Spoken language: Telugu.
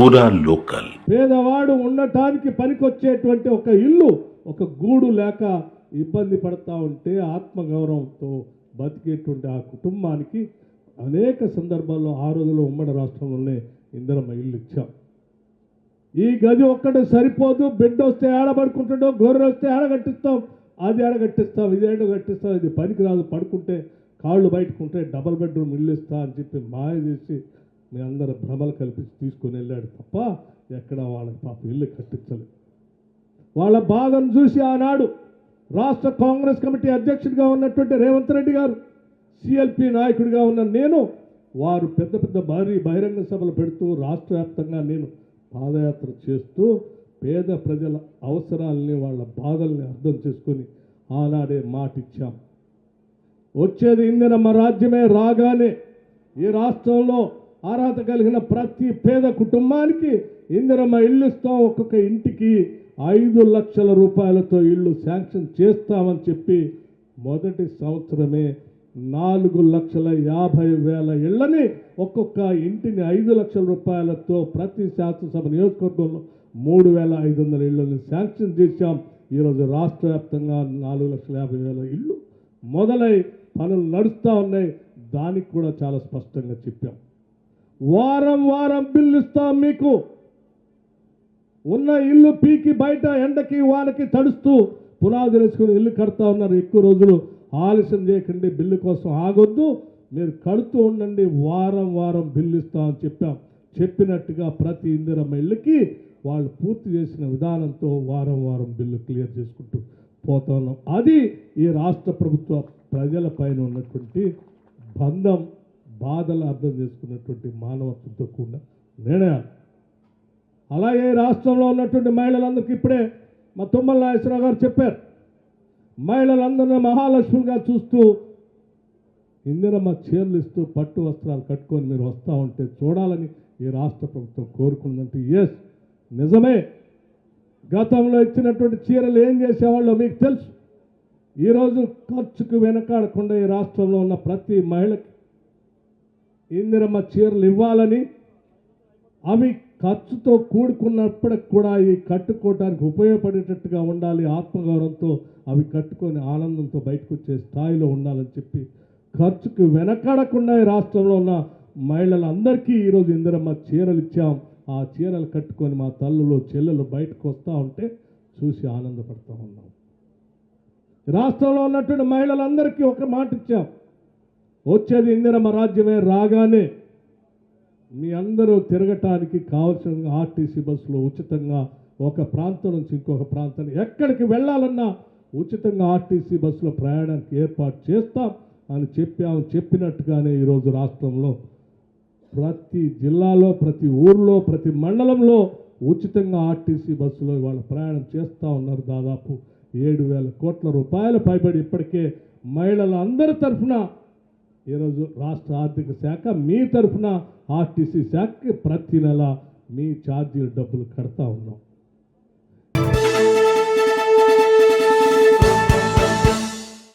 పూరా లోకల్. పేదవాడు ఉండటానికి పనికొచ్చేటువంటి ఒక ఇల్లు ఒక గూడు లేక ఇబ్బంది పడతా ఉంటే ఆత్మగౌరవంతో బతికేటువంటి ఆ కుటుంబానికి అనేక సందర్భాల్లో ఆ రోజుల్లో ఉమ్మడి రాష్ట్రంలోనే ఇందిరమ్మ ఇల్లు ఇచ్చాం. ఈ గది ఒక్కటే సరిపోదు బిడ్డ వస్తే ఏడబడుకుంటాడో గొర్రె వస్తే ఏడగట్టిస్తాం అది ఏడగట్టిస్తాం ఇది ఏడ కట్టిస్తాం ఇది పనికి రాదు పడుకుంటే కాళ్ళు బయటకుంటే డబల్ బెడ్రూమ్ ఇల్లు ఇస్తా అని చెప్పి మాయ చేసి మీ అందరు భ్రమలు కల్పించి తీసుకొని వెళ్ళాడు. తప్ప ఎక్కడ వాళ్ళకి పాప ఇల్లు కట్టించలేదు వాళ్ళ బాధను చూసి ఆనాడు రాష్ట్ర కాంగ్రెస్ కమిటీ అధ్యక్షుడిగా ఉన్నటువంటి రేవంత్ రెడ్డి గారు సిఎల్పి నాయకుడిగా ఉన్న నేను వారు పెద్ద పెద్ద భారీ బహిరంగ సభలు పెడుతూ రాష్ట్ర వ్యాప్తంగా నేను పాదయాత్ర చేస్తూ పేద ప్రజల అవసరాలని వాళ్ళ బాధల్ని అర్థం చేసుకొని ఆనాడే మాటిచ్చాం. వచ్చేది ఇందిరమ్మ రాజ్యమే రాగానే ఈ రాష్ట్రంలో అర్హత కలిగిన ప్రతి పేద కుటుంబానికి ఇందిరమ్మ ఇల్లు ఇస్తాం. ఒక్కొక్క ఇంటికి ఐదు లక్షల రూపాయలతో ఇల్లు శాంక్షన్ చేస్తామని చెప్పి మొదటి సంవత్సరమే నాలుగు లక్షల యాభై వేల ఇళ్ళని ఒక్కొక్క ఇంటిని ఐదు లక్షల రూపాయలతో ప్రతి శాసనసభ నియోజకవర్గంలో మూడు వేల ఐదు వందల ఇళ్ళని శాంక్షన్ చేశాం. ఈరోజు రాష్ట్ర వ్యాప్తంగా నాలుగు లక్షల యాభై వేల ఇళ్ళు మొదలై పనులు నడుస్తూ ఉన్నాయి. దానికి కూడా చాలా స్పష్టంగా చెప్పాం. వారం వారం బిల్లు ఇస్తాం మీకు. ఉన్న ఇల్లు పీకి బయట ఎండకి వానకి తడుస్తూ పునాదులు వేసుకుని ఇల్లు కడతా ఉన్నారు. ఎక్కువ రోజులు ఆలస్యం చేయకండి బిల్లు కోసం ఆగొద్దు. మీరు కడుతూ ఉండండి వారం వారం బిల్లు ఇస్తామని చెప్పాం. చెప్పినట్టుగా ప్రతి ఇందిరమ్మ ఇళ్ళకి వాళ్ళు పూర్తి చేసిన విధానంతో వారం వారం బిల్లు క్లియర్ చేసుకుంటూ పోతా ఉన్నాం. అది ఈ రాష్ట్ర ప్రభుత్వ ప్రజలపైన ఉన్నటువంటి బంధం. బాధలు అర్థం చేసుకున్నటువంటి మానవత్వంతో కూడిన నిర్ణయాలు. అలాగే రాష్ట్రంలో ఉన్నటువంటి మహిళలందరికీ ఇప్పుడే మా తుమ్మల నాగేశ్వరరావు గారు చెప్పారు. మహిళలందరినీ మహాలక్ష్మిగా చూస్తూ ఇందిరమ్మ చీరలు ఇస్తూ పట్టు వస్త్రాలు కట్టుకొని మీరు వస్తూ ఉంటే చూడాలని ఈ రాష్ట్ర ప్రభుత్వం కోరుకుందంటే ఎస్ నిజమే. గతంలో ఇచ్చినటువంటి చీరలు ఏం చేసేవాళ్ళో మీకు తెలుసు. ఈరోజు ఖర్చుకు వెనకాడకుండా ఈ రాష్ట్రంలో ఉన్న ప్రతి మహిళకి ఇందిరమ్మ చీరలు ఇవ్వాలని అవి ఖర్చుతో కూడుకున్నప్పటికి కూడా ఇవి కట్టుకోవడానికి ఉపయోగపడేటట్టుగా ఉండాలి. ఆత్మగౌరవంతో అవి కట్టుకొని ఆనందంతో బయటకు వచ్చే స్థాయిలో ఉండాలని చెప్పి ఖర్చుకు వెనకాడకుండా రాష్ట్రంలో ఉన్న మహిళలందరికీ ఈరోజు ఇందిరమ్మ చీరలు ఇచ్చాం. ఆ చీరలు కట్టుకొని మా తల్లులు చెల్లెలు బయటకు వస్తూ ఉంటే చూసి ఆనందపడుతూ ఉన్నాం. రాష్ట్రంలో ఉన్నటువంటి మహిళలందరికీ ఒక మాట ఇచ్చాం. వచ్చేది ఇందిరమ్మ రాజ్యమే రాగానే మీ అందరూ తిరగటానికి కావాల్సిన ఆర్టీసీ బస్సులో ఉచితంగా ఒక ప్రాంతం నుంచి ఇంకొక ప్రాంతానికి ఎక్కడికి వెళ్ళాలన్నా ఉచితంగా ఆర్టీసీ బస్సులో ప్రయాణానికి ఏర్పాటు చేస్తాం అని చెప్పాము చెప్పినట్టుగానే ఈరోజు రాష్ట్రంలో ప్రతి జిల్లాలో ప్రతి ఊర్లో ప్రతి మండలంలో ఉచితంగా ఆర్టీసీ బస్సులో ఇవాళ ప్రయాణం చేస్తూ ఉన్నారు. దాదాపు ఏడు వేల కోట్ల రూపాయల పైబడి ఇప్పటికే మహిళల అందరి తరఫున ఈరోజు రాష్ట్ర ఆర్థిక శాఖ మీ తరఫున ఆర్టీసీ శాఖకి ప్రతి నెల మీ ఛార్జీల డబ్బులు కడతా ఉన్నాం.